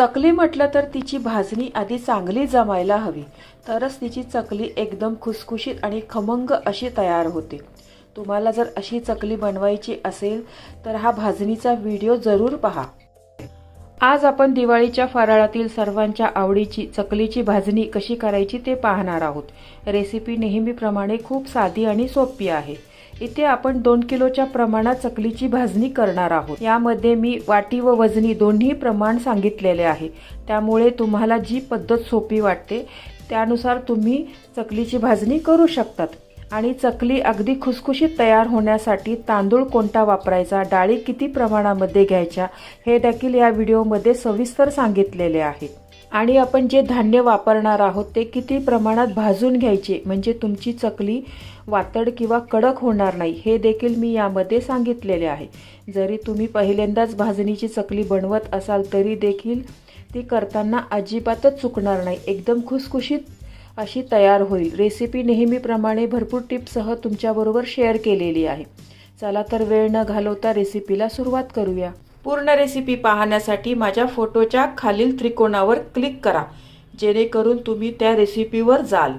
चकली म्हटलं तर तिची भाजणी आधी चांगली जमायला हवी. तरच तिची चकली एकदम खुसखुशीत आणि खमंग अशी तयार होते. तुम्हाला जर अशी चकली बनवायची असेल तर हा भाजणीचा व्हिडिओ जरूर पहा. आज आपण दिवाळीच्या फराळातील सर्वांच्या आवडीची चकलीची भाजणी कशी करायची ते पाहणार आहोत. रेसिपी नेहमीप्रमाणे खूप साधी आणि सोपी आहे. इथे आपण दोन किलोच्या प्रमाणात चकलीची भाजणी करणार आहोत. यामध्ये मी वाटी व वजनी दोन्ही प्रमाण सांगितलेले आहे. त्यामुळे तुम्हाला जी पद्धत सोपी वाटते त्यानुसार तुम्ही चकलीची भाजणी करू शकतात. आणि चकली अगदी खुसखुशीत तयार होण्यासाठी तांदूळ कोणता वापरायचा डाळी किती प्रमाणामध्ये घ्यायच्या हे देखील या व्हिडिओमध्ये सविस्तर सांगितलेले आहे. आणि आपण जे धान्य वापरणार आहोत ते किती प्रमाणात भाजून घ्यायचे? म्हणजे तुमची चकली वातड किंवा कडक होणार नाही हे देखील मी यामध्ये सांगितलेले आहे. जरी तुम्ही पहिल्यांदाच भाजणीची चकली बनवत असाल तरी देखील ती करताना अजिबातच चुकणार नाही. एकदम खुसखुशीत अशी तयार होईल. रेसिपी नेहमीप्रमाणे भरपूर टिप्ससह तुमच्याबरोबर शेअर केलेली आहे. चला तर वेळ न घालवता रेसिपीला सुरुवात करूया. पूर्ण रेसिपी पाहण्यासाठी माझ्या फोटोच्या खालील त्रिकोणावर क्लिक करा जेणेकरून तुम्ही त्या रेसिपीवर जाल.